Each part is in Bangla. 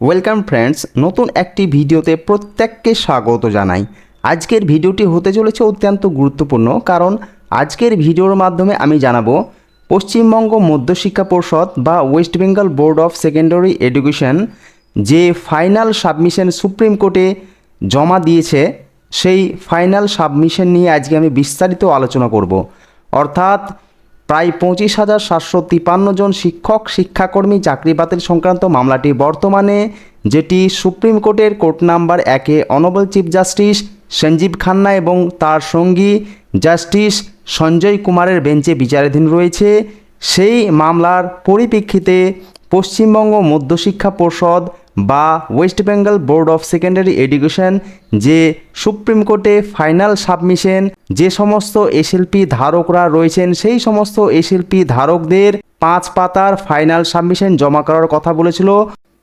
ওয়েলকাম ফ্রেন্ডস নতুন একটি ভিডিওতে প্রত্যেককে স্বাগত জানাই। আজকের ভিডিওটি হতে চলেছে অত্যন্ত গুরুত্বপূর্ণ কারণ আজকের ভিডিওর মাধ্যমে আমি জানাব, পশ্চিমবঙ্গ মধ্যশিক্ষা পর্ষদ বা West Bengal board of secondary education যে ফাইনাল সাবমিশন সুপ্রিম কোর্টে জমা দিয়েছে, সেই ফাইনাল সাবমিশন নিয়ে আজকে আমি বিস্তারিত আলোচনা করব। অর্থাৎ প্রায় পঁচিশ হাজার সাতশো তিপান্ন জন শিক্ষক, শিক্ষাকর্মী চাকরি বাতিল সংক্রান্ত মামলাটি বর্তমানে যেটি সুপ্রিম কোর্টের কোর্ট নাম্বার একে honourable chief justice Sanjiv Khanna এবং তার সঙ্গী জাস্টিস সঞ্জয় কুমারের বেঞ্চে বিচারাধীন রয়েছে। সেই মামলার পরিপ্রেক্ষিতে পশ্চিমবঙ্গ মধ্যশিক্ষা পর্ষদ বা West Bengal board of secondary education যে সুপ্রিম কোর্টে ফাইনাল সাবমিশন যে সমস্ত এসএলপি ধারকরা রয়েছেন, সেই সমস্ত এসএলপি ধারকদের পাঁচ পাতার ফাইনাল সাবমিশন জমা করার কথা বলেছিল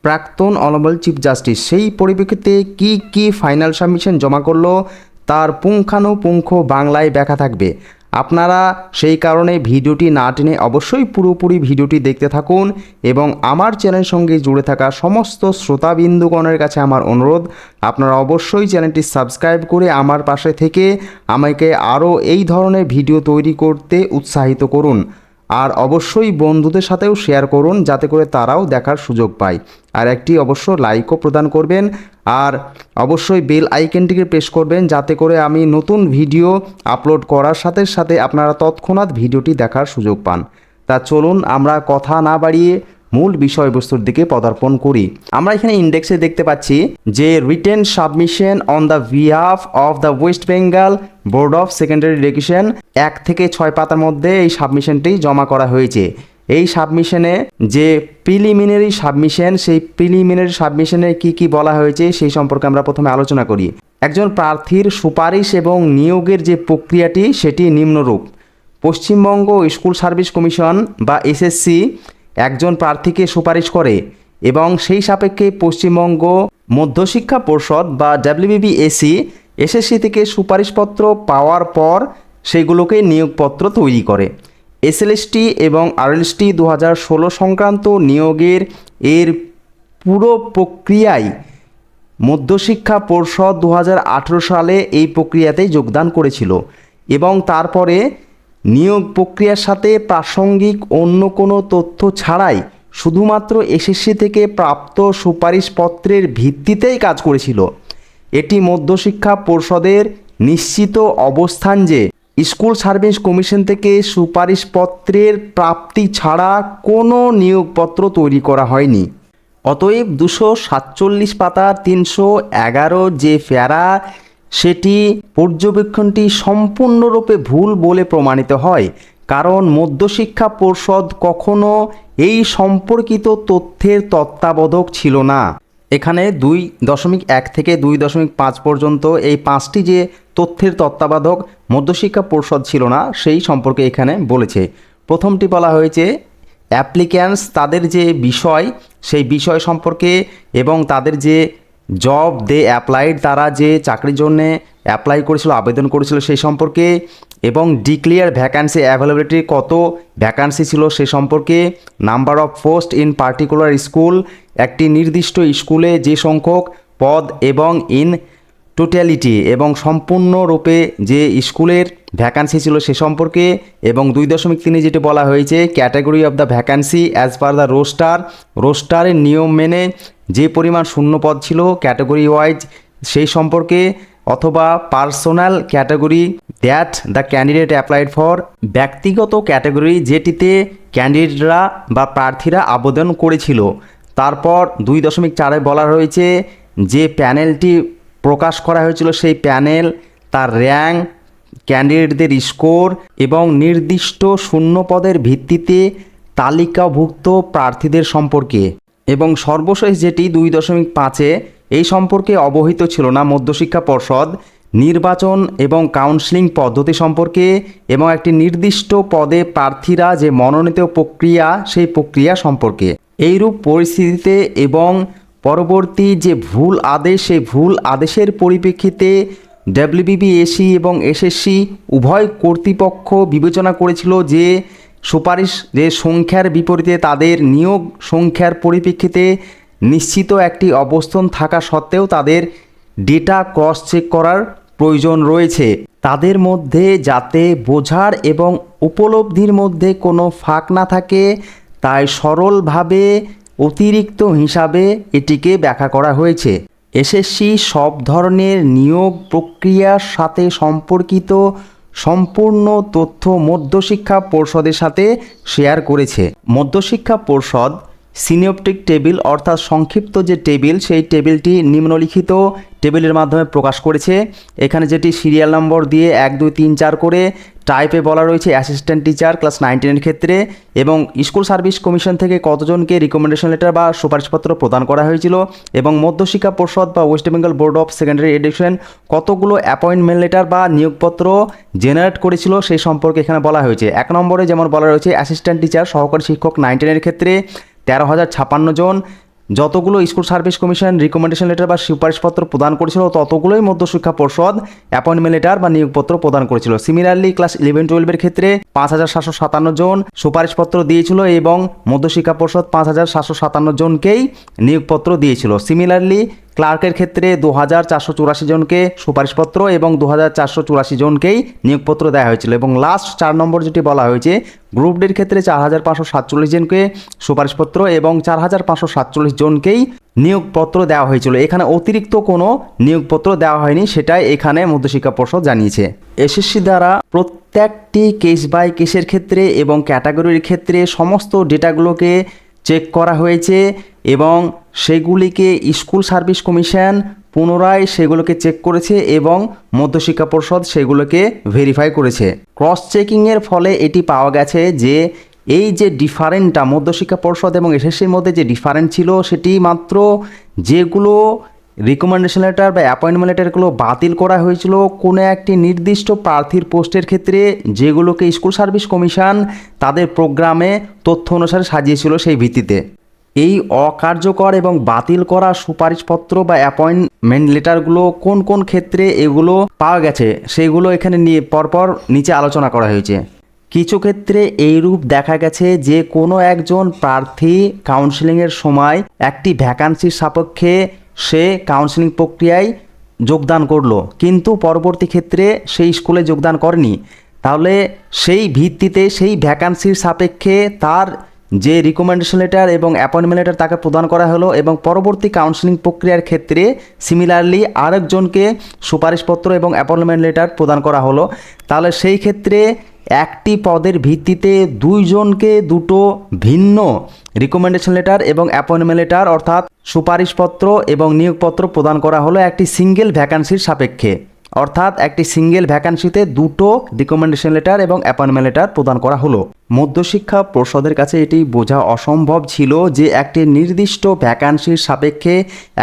প্রাক্তন অনবল চিফ জাস্টিস সেই পরিপ্রেক্ষিতে কি কি ফাইনাল সাবমিশন জমা করল, তার পুঙ্খানুপুঙ্খ বাংলায় ব্যাখ্যা থাকবে। আপনারা সেই কারণে ভিডিওটি না টেনে অবশ্যই পুরোপুরি ভিডিওটি দেখতে থাকুন এবং আমার চ্যানেলের সঙ্গে জুড়ে থাকা সমস্ত শ্রোতাবিন্দুগণের কাছে আমার অনুরোধ, আপনারা অবশ্যই চ্যানেলটি সাবস্ক্রাইব করে আমার পাশে থেকে আমাকে আরও এই ধরনের ভিডিও তৈরি করতে উৎসাহিত করুন। আর অবশ্যই বন্ধুদের সাথেও শেয়ার করুন, যাতে করে তারাও দেখার সুযোগ পায়। আর একটি অবশ্য লাইকও প্রদান করবেন আর অবশ্যই বেল আইকনটিকে প্রেস করবেন যাতে করে আমি নতুন ভিডিও আপলোড করার সাথে সাথে আপনারা তৎক্ষণাৎ ভিডিওটি দেখার সুযোগ পান। তা চলুন আমরা কথা না বাড়িয়ে মূল বিষয়বস্তুর দিকে পদার্পণ করি। আমরা এখানে ইন্ডেক্সে দেখতে পাচ্ছি যে written submission on the behalf of the West Bengal board of secondary education এক থেকে ছয় পাতার মধ্যে এই সাবমিশনটি জমা করা হয়েছে। এই সাবমিশনে যে প্রিলিমিনারি সাবমিশন সেই প্রিলিমিনারি সাবমিশনে কি কি বলা হয়েছে সেই সম্পর্কে আমরা প্রথমে আলোচনা করি। একজন প্রার্থীর সুপারিশ এবং নিয়োগের যে প্রক্রিয়াটি সেটি নিম্নরূপ। পশ্চিমবঙ্গ স্কুল সার্ভিস কমিশন বা এসএসসি একজন প্রার্থীকে সুপারিশ করে এবং সেই সাপেক্ষে পশ্চিমবঙ্গ মধ্যশিক্ষা পর্ষদ বা ডাব্লিউবিবিএসি এসএসসি থেকে সুপারিশপত্র পাওয়ার পর সেগুলোকে নিয়োগপত্র তৈরি করে। এসএলএসটি এবং আরএলএসটি দু হাজার ষোলো সংক্রান্ত নিয়োগের এর পুরো প্রক্রিয়ায় মধ্যশিক্ষা পর্ষদ দু হাজার আঠেরো সালে এই প্রক্রিয়াতে যোগদান করেছিল এবং তারপরে নিয়োগ প্রক্রিয়ার সাথে প্রাসঙ্গিক অন্য কোনো তথ্য ছাড়াই শুধুমাত্র এসএসসি থেকে প্রাপ্ত সুপারিশপত্রের ভিত্তিতেই কাজ করেছিল। এটি মধ্যশিক্ষা পর্ষদের নিশ্চিত অবস্থান যে স্কুল সার্ভিস কমিশন থেকে সুপারিশপত্রের প্রাপ্তি ছাড়া কোনো নিয়োগপত্র তৈরি করা হয়নি। অতএব দুশো সাতচল্লিশ পাতার তিনশো এগারো যে ফেরা, সেটি পর্যবেক্ষণটি সম্পূর্ণরূপে ভুল বলে প্রমাণিত হয়, কারণ মধ্যশিক্ষা পর্ষদ কখনো এই সম্পর্কিত তথ্যের তত্ত্বাবধক ছিল না। এখানে দুই দশমিক এক থেকে দুই দশমিক পাঁচ পর্যন্ত এই পাঁচটি যে তথ্যের তত্ত্বাবধক মধ্যশিক্ষা পর্ষদ ছিল না, সেই সম্পর্কে এখানে বলেছে। প্রথমটি বলা হয়েছে, অ্যাপ্লিক্যান্টস তাদের যে বিষয়, সেই বিষয় সম্পর্কে এবং তাদের যে জব দে অ্যাপ্লাইড, তারা যে চাকরির জন্যে অ্যাপ্লাই করেছিল, আবেদন করেছিল সেই সম্পর্কে এবং ডিক্লিয়ার ভ্যাকান্সি অ্যাভেলেবিলিটি কত ভ্যাকান্সি ছিল সে সম্পর্কে, number of post in particular school, একটি নির্দিষ্ট স্কুলে যে সংখ্যক পদ এবং ইন টোটালিটি এবং সম্পূর্ণরূপে যে স্কুলের ভ্যাকান্সি ছিল সে সম্পর্কে এবং দুই দশমিক তিনে যেটি বলা হয়েছে category of the vacancy as per the roster রোস্টারের নিয়ম মেনে যে পরিমাণ শূন্য পদ ছিল ক্যাটাগরি ওয়াইজ সেই সম্পর্কে অথবা personal category that the candidate applied for ব্যক্তিগত ক্যাটাগরি যেটিতে ক্যান্ডিডেটরা বা প্রার্থীরা আবেদন করেছিল। তারপর দুই দশমিক চারে বলা রয়েছে যে প্যানেলটি প্রকাশ করা হয়েছিল সেই প্যানেল, তার র্যাঙ্ক, ক্যান্ডিডেটদের স্কোর এবং নির্দিষ্ট শূন্য পদের ভিত্তিতে তালিকাভুক্ত প্রার্থীদের সম্পর্কে। এবং সর্বশেষ যেটি দুই দশমিক পাঁচে, এই সম্পর্কে অবহিত ছিল না মধ্যশিক্ষা পর্ষদ, নির্বাচন এবং কাউন্সিলিং পদ্ধতি সম্পর্কে এবং একটি নির্দিষ্ট পদে প্রার্থীরা যে মনোনীত প্রক্রিয়া, সেই প্রক্রিয়া সম্পর্কে। এইরূপ পরিস্থিতিতে এবং পরবর্তী যে ভুল আদেশ, সেই ভুল আদেশের পরিপ্রেক্ষিতে ডাব্লিউবিবিএসি এবং এসএসসি উভয় কর্তৃপক্ষ বিবেচনা করেছিল যে সুপারিশ, যে সংখ্যার বিপরীতে তাদের নিয়োগ সংখ্যার পরিপ্রেক্ষিতে নিশ্চিত একটি অবস্থান থাকা সত্ত্বেও তাদের ডেটা ক্রস চেক করার প্রয়োজন রয়েছে। তাদের মধ্যে যাতে বোঝার এবং উপলব্ধির মধ্যে কোনো ফাঁক না থাকে, তাই সরলভাবে অতিরিক্ত হিসাবে এটিকে ব্যাখ্যা করা হয়েছে। এসএসসি সব ধরনের নিয়োগ প্রক্রিয়ার সাথে সম্পর্কিত সম্পূর্ণ তথ্য মধ্যশিক্ষা পর্ষদের সাথে শেয়ার করেছে। মধ্যশিক্ষা পর্ষদ সিনিয়পটিক টেবিল অর্থাৎ সংক্ষিপ্ত যে টেবিল, সেই টেবিলটি নিম্নলিখিত টেবিলের মাধ্যমে প্রকাশ করেছে। এখানে যেটি সিরিয়াল নম্বর দিয়ে এক, দুই, তিন, চার করে টাইপে বলা রয়েছে অ্যাসিস্ট্যান্ট টিচার ক্লাস নাইনটিনের ক্ষেত্রে এবং স্কুল সার্ভিস কমিশন থেকে কতজনকে রিকমেন্ডেশন লেটার বা সুপারিশপত্র প্রদান করা হয়েছিল এবং মধ্যশিক্ষা পর্ষদ বা West Bengal board of secondary education কতগুলো অ্যাপয়েন্টমেন্ট লেটার বা নিয়োগপত্র জেনারেট করেছিল সেই সম্পর্কে এখানে বলা হয়েছে। এক নম্বরে যেমন বলা রয়েছে অ্যাসিস্ট্যান্ট টিচার সহকারী শিক্ষক নাইনটিনের ক্ষেত্রে তেরো হাজার ছাপান্ন জন যতগুলো school service commission recommendation letter বা সুপারিশপত্র প্রদান করেছিল, ততগুলোই মধ্যশিক্ষা পর্ষদ অ্যাপয়েন্টমেন্ট লেটার বা নিয়োগপত্র প্রদান করেছিল। সিমিলারলি ক্লাস ইলেভেন টুয়েলভের ক্ষেত্রে পাঁচ হাজার সাতশো সাতান্ন জন সুপারিশপত্র দিয়েছিল এবং মধ্যশিক্ষা পর্ষদ পাঁচ হাজার সাতশো সাতান্ন জনকেই নিয়োগপত্র দিয়েছিল। সিমিলারলি ক্লার্কের ক্ষেত্রে দু হাজার চারশো চুরাশি জনকে সুপারিশপত্র এবং দু হাজার চারশো চুরাশি জনকেই নিয়োগপত্র দেওয়া হয়েছিল এবং লাস্ট চার নম্বর যেটি বলা হয়েছে গ্রুপ ডির ক্ষেত্রে চার হাজার পাঁচশো সাতচল্লিশ জনকে সুপারিশপত্র এবং চার হাজার পাঁচশো সাতচল্লিশ জনকেই নিয়োগপত্র দেওয়া হয়েছিল। এখানে অতিরিক্ত কোনো নিয়োগপত্র দেওয়া হয়নি, সেটাই এখানে মধ্যশিক্ষা পর্ষদ জানিয়েছে। এসএসসি দ্বারা প্রত্যেকটি কেস বাই কেসের ক্ষেত্রে এবং ক্যাটাগরির ক্ষেত্রে সমস্ত ডেটাগুলোকে চেক করা হয়েছে এবং সেগুলিকে স্কুল সার্ভিস কমিশন পুনরায় সেগুলোকে চেক করেছে এবং মধ্যশিক্ষা পর্ষদ সেগুলোকে ভেরিফাই করেছে। ক্রস চেকিংয়ের ফলে এটি পাওয়া গেছে যে এই যে ডিফারেন্টটা মধ্যশিক্ষা পর্ষদ এবং এসএসসির মধ্যে যে ডিফারেন্ট ছিল সেটি মাত্র যেগুলো রিকমেন্ডেশন লেটার বা অ্যাপয়েন্টমেন্ট লেটারগুলো বাতিল করা হয়েছিল কোনো একটি নির্দিষ্ট প্রার্থীর পোস্টের ক্ষেত্রে যেগুলোকে স্কুল সার্ভিস কমিশন তাদের প্রোগ্রামে তথ্য অনুসারে সাজিয়েছিল সেই ভিত্তিতে। এই অকার্যকর এবং বাতিল করা সুপারিশপত্র বা অ্যাপয়েন্টমেন্ট লেটারগুলো কোন কোন ক্ষেত্রে এগুলো পাওয়া গেছে সেগুলো এখানে নিয়ে পরপর নিচে আলোচনা করা হয়েছে। কিছু ক্ষেত্রে এইরূপ দেখা গেছে যে কোনো একজন প্রার্থী কাউন্সিলিংয়ের সময় একটি ভ্যাকান্সির সাপেক্ষে সে কাউন্সিলিং প্রক্রিয়ায় যোগদান করল। কিন্তু পরবর্তী ক্ষেত্রে সেই স্কুলে যোগদান করেনি। তাহলে সেই ভিত্তিতে সেই ভ্যাকান্সির সাপেক্ষে তার যে রিকমেন্ডেশন লেটার এবং অ্যাপয়েন্টমেন্ট লেটার তাকে প্রদান করা হলো এবং পরবর্তী কাউন্সিলিং প্রক্রিয়ার ক্ষেত্রে সিমিলারলি আরেকজনকে সুপারিশপত্র এবং অ্যাপয়েন্টমেন্ট লেটার প্রদান করা হলো। তাহলে সেই ক্ষেত্রে একটি পদের ভিত্তিতে দুইজনকে দুটো ভিন্ন রিকমেন্ডেশন লেটার এবং অ্যাপয়েন্টমেন্ট লেটার অর্থাৎ সুপারিশপত্র এবং নিয়োগপত্র প্রদান করা হলো একটি সিঙ্গেল ভ্যাকান্সির সাপেক্ষে। অর্থাৎ একটি সিঙ্গেল ভ্যাকান্সিতে দুটো রিকমেন্ডেশন লেটার এবং অ্যাপয়েন্টমেন্ট লেটার প্রদান করা হলো। মধ্যশিক্ষা পর্ষদের কাছে এটি বোঝা অসম্ভব ছিল যে একটি নির্দিষ্ট ভ্যাকান্সির সাপেক্ষে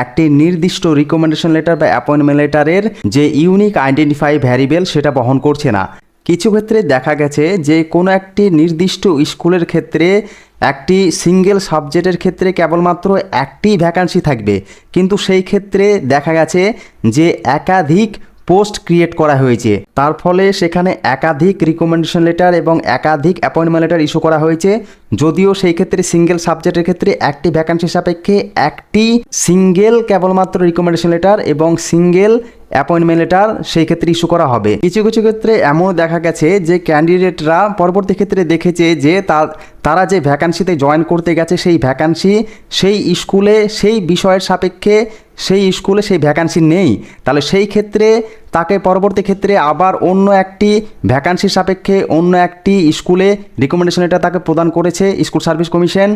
একটি নির্দিষ্ট রিকমেন্ডেশন লেটার বা অ্যাপয়েন্টমেন্ট লেটারের যে ইউনিক আইডেন্টিফাই ভ্যারিয়েবল সেটা বহন করছে না। কিছু ক্ষেত্রে দেখা গেছে যে কোনো একটি নির্দিষ্ট স্কুলের ক্ষেত্রে একটি সিঙ্গেল সাবজেক্টের ক্ষেত্রে কেবলমাত্র একটি ভ্যাকান্সি থাকবে। কিন্তু সেই ক্ষেত্রে দেখা গেছে যে একাধিক পোস্ট ক্রিয়েট করা হয়েছে। তার ফলে সেখানে একাধিক রিকমেন্ডেশন লেটার এবং একাধিক অ্যাপয়েন্টমেন্ট লেটার ইস্যু করা হয়েছে। যদিও সেই ক্ষেত্রে সিঙ্গেল সাবজেক্টের ক্ষেত্রে একটি ভ্যাকান্সি সাপেক্ষে একটি সিঙ্গেল কেবলমাত্র রিকমেন্ডেশন লেটার এবং সিঙ্গেল অ্যাপয়েন্টমেন্ট লেটার সেই ক্ষেত্রে ইস্যু করা হবে। কিছু কিছু ক্ষেত্রে এমন দেখা গেছে যে ক্যান্ডিডেটরা পরবর্তী ক্ষেত্রে দেখেছে যে তার তারা যে ভ্যাকান্সিতে জয়েন করতে গেছে সেই ভ্যাকান্সি সেই স্কুলে সেই বিষয়ের সাপেক্ষে সেই স্কুলে সেই ভ্যাকান্সি নেই। তাহলে সেই ক্ষেত্রে তাকে পরবর্তী ক্ষেত্রে আবার অন্য একটি ভ্যাকান্সির সাপেক্ষে অন্য একটি স্কুলে রিকমেন্ডেশন লেটার তাকে প্রদান করেছে স্কুল সার্ভিস কমিশন।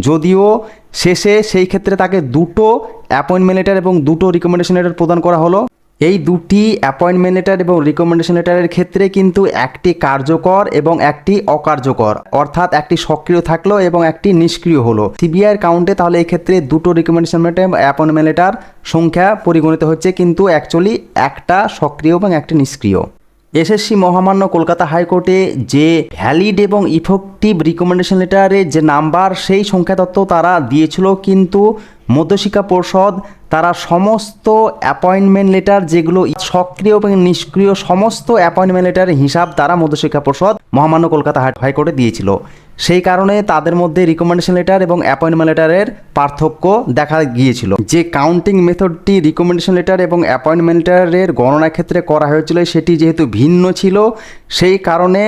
যদিও শেষে সেই ক্ষেত্রে তাকে দুটো অ্যাপয়েন্টমেন্ট লেটার এবং দুটো রিকমেন্ডেশন লেটার প্রদান করা হলো। এই দুটি অ্যাপয়েন্টমেন্ট লেটার এবং রিকমেন্ডেশন লেটারের ক্ষেত্রে কিন্তু একটি কার্যকর এবং একটি অকার্যকর। অর্থাৎ একটি সক্রিয় থাকল এবং একটি নিষ্ক্রিয় হলো। সিবিআইয়ের কাউন্টে তাহলে এই ক্ষেত্রে দুটো রিকমেন্ডেশন লেটার অ্যাপয়েন্টমেন্ট লেটার সংখ্যা পরিগণিত হচ্ছে কিন্তু অ্যাকচুয়ালি একটা সক্রিয় এবং একটি নিষ্ক্রিয়। এসএসসি মহামান্য কলকাতা হাইকোর্টে যে ভ্যালিড এবং ইফেক্টিভ রিকমেন্ডেশন লেটারের যে নাম্বার সেই সংখ্যা তত্ত্ব তারা দিয়েছিল, কিন্তু মধ্যশিক্ষা পর্ষদ তারা সমস্ত অ্যাপয়েন্টমেন্ট লেটার যেগুলো সক্রিয় এবং নিষ্ক্রিয়, সমস্ত অ্যাপয়েন্টমেন্ট লেটারের হিসাব তারা মধ্যশিক্ষা পর্ষদ মহামান্য কলকাতা হাইকোর্টে দিয়েছিল। সেই কারণে তাদের মধ্যে রিকমেন্ডেশন লেটার এবং অ্যাপয়েন্টমেন্ট লেটারের পার্থক্য দেখা গিয়েছিল। যে কাউন্টিং মেথডটি রিকমেন্ডেশন লেটার এবং অ্যাপয়েন্টমেন্ট লেটারের গণনার ক্ষেত্রে করা হয়েছিল, সেটি যেহেতু ভিন্ন ছিল, সেই কারণে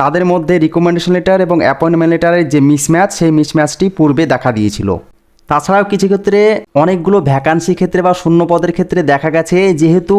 তাদের মধ্যে রিকমেন্ডেশন লেটার এবং অ্যাপয়েন্টমেন্ট লেটারের যে মিসম্যাচ সেই মিসম্যাচটি পূর্বে দেখা দিয়েছিল। তাছাড়াও কিছু ক্ষেত্রে অনেকগুলো ভ্যাকান্সি ক্ষেত্রে বা শূন্য পদের ক্ষেত্রে দেখা গেছে, যেহেতু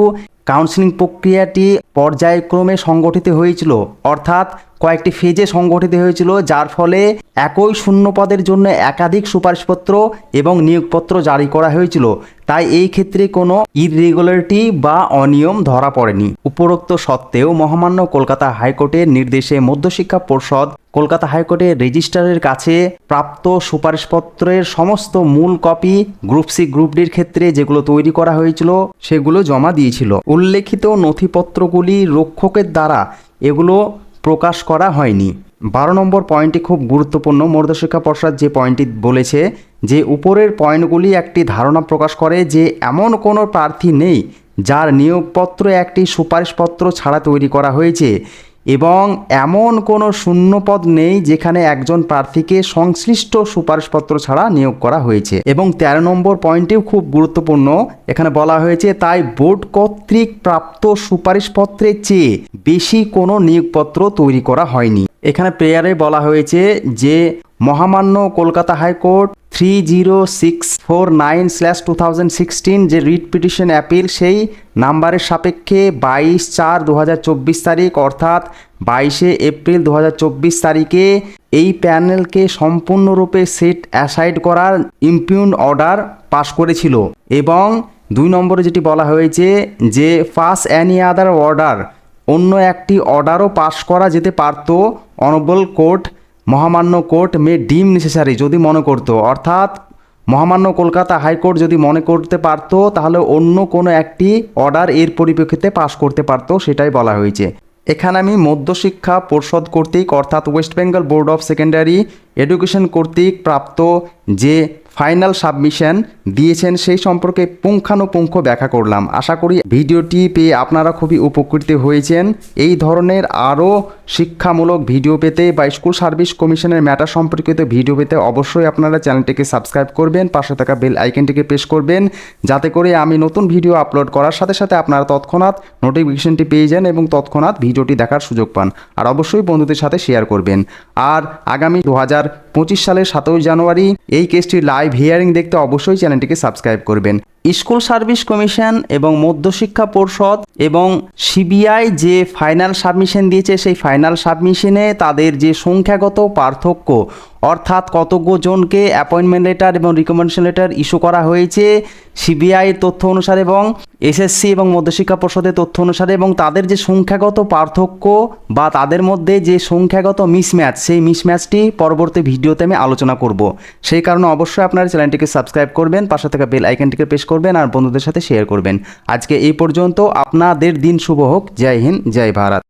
কাউন্সিলিং প্রক্রিয়াটি পর্যায়ক্রমে সংগঠিত হয়েছিল, অর্থাৎ কয়েকটি ফেজে সংগঠিত হয়েছিল, যার ফলে একই শূন্য পদের জন্য একাধিক সুপারিশপত্র এবং নিয়োগপত্র জারি করা হয়েছিল। তাই এই ক্ষেত্রে কোনো ইররেগুলারিটি বা অনিয়ম ধরা পড়েনি। উপরোক্ত সত্ত্বেও মহামান্য কলকাতা হাইকোর্টের নির্দেশে মধ্যশিক্ষা পর্ষদ কলকাতা হাইকোর্টের রেজিস্ট্রারের কাছে প্রাপ্ত সুপারিশপত্রের সমস্ত মূল কপি গ্রুপ সি, গ্রুপ ডির ক্ষেত্রে যেগুলো তৈরি করা হয়েছিল, সেগুলো জমা দিয়েছিল। উল্লেখিত নথিপত্রগুলি রক্ষকের দ্বারা এগুলো প্রকাশ করা হয়নি। বারো নম্বর পয়েন্টটি খুব গুরুত্বপূর্ণ। মর্দশিক্ষা পর্ষদ যে পয়েন্টটি বলেছে যে উপরের পয়েন্টগুলি একটি ধারণা প্রকাশ করে যে এমন কোনো প্রার্থী নেই যার নিয়োগপত্র একটি সুপারিশপত্র ছাড়া তৈরি করা হয়েছে। এবং এমন কোনো শূন্যপদ নেই যেখানে একজন প্রার্থীকে সংশ্লিষ্ট সুপারিশপত্র ছাড়া নিয়োগ করা হয়েছে। এবং তেরো নম্বর পয়েন্টেও খুব গুরুত্বপূর্ণ। এখানে বলা হয়েছে, তাই বোর্ড কর্তৃক প্রাপ্ত সুপারিশপত্রের চেয়ে বেশি কোনো নিয়োগপত্র তৈরি করা হয়নি। এখানে প্রেয়ারে বলা হয়েছে যে, মহামান্য Kolkata high court three zero six four nine slash two thousand sixteen যে রিট পিটিশন অ্যাপিল সেই নাম্বারের সাপেক্ষে বাইশ চার দু হাজার চব্বিশ তারিখ, অর্থাৎ বাইশে এপ্রিল দু হাজার চব্বিশ তারিখে এই প্যানেলকে সম্পূর্ণরূপে সেট অ্যাসাইড করার ইম্পিউন অর্ডার পাশ করেছিল। এবং দুই নম্বরে যেটি বলা হয়েছে যে ফার্স্ট অ্যানি আদার অর্ডার অন্য একটি অর্ডারও পাশ করা যেতে পারত অনবল কোর্ট মহামান্য কোর্ট মে ডিম নেসেসারি যদি মনে করতো। অর্থাৎ মহামান্য কলকাতা হাইকোর্ট যদি মনে করতে পারতো, তাহলে অন্য কোনো একটি অর্ডার এর পরিপ্রেক্ষিতে পাশ করতে পারতো, সেটাই বলা হয়েছে। এখানে আমি মধ্যশিক্ষা পর্ষদ কর্তৃক, অর্থাৎ West Bengal board of secondary education কর্তৃক প্রাপ্ত যে ফাইনাল সাবমিশন দিয়েছেন, সেই সম্পর্কে পুঙ্খানুপুঙ্খ ব্যাখ্যা করলাম। আশা করি ভিডিওটি পেয়ে আপনারা খুবই উপকৃত হয়েছেন। এই ধরনের আরও শিক্ষামূলক ভিডিও পেতে বা স্কুল সার্ভিস কমিশনের ম্যাটার সম্পর্কিত ভিডিও পেতে অবশ্যই আপনারা চ্যানেলটিকে সাবস্ক্রাইব করবেন, পাশে থাকা বেল আইকনটিকে প্রেস করবেন, যাতে করে আমি নতুন ভিডিও আপলোড করার সাথে সাথে আপনারা তৎক্ষণাৎ নোটিফিকেশনটি পেয়ে যান এবং তৎক্ষণাৎ ভিডিওটি দেখার সুযোগ পান। আর অবশ্যই বন্ধুদের সাথে শেয়ার করবেন। আর আগামী দু হাজার পঁচিশ সালের সাতই জানুয়ারি এই কেসটির লাইভ হিয়ারিং দেখতে অবশ্যই চ্যানেলটিকে সাবস্ক্রাইব করবেন। স্কুল সার্ভিস কমিশন এবং মধ্যশিক্ষা পর্ষদ এবং সিবিআই যে ফাইনাল সাবমিশন দিয়েছে, সেই ফাইনাল সাবমিশনে তাদের যে সংখ্যাগত পার্থক্য অর্থাৎ কতজনকে অ্যাপয়েন্টমেন্ট লেটার এবং রিকমেন্ডেশন লেটার ইস্যু করা হয়েছে সিবিআইয়ের তথ্য অনুসারে এবং এসএসসি এবং মধ্যশিক্ষা পর্ষদের তথ্য অনুসারে এবং তাদের যে সংখ্যাগত পার্থক্য বা তাদের মধ্যে যে সংখ্যাগত মিসম্যাচ সেই মিসম্যাচটি পরবর্তী ভিডিওতে আমি আলোচনা করব। সেই কারণে অবশ্যই আপনারা চ্যানেলটিকে সাবস্ক্রাইব করবেন, পাশে থাকা বেল আইকনটিকে প্রেস করবেন আর বন্ধুদের সাথে শেয়ার করবেন। আজকে এই পর্যন্ত, আপনাদের দিন শুভ হোক, জয় হিন্দ, জয় ভারত।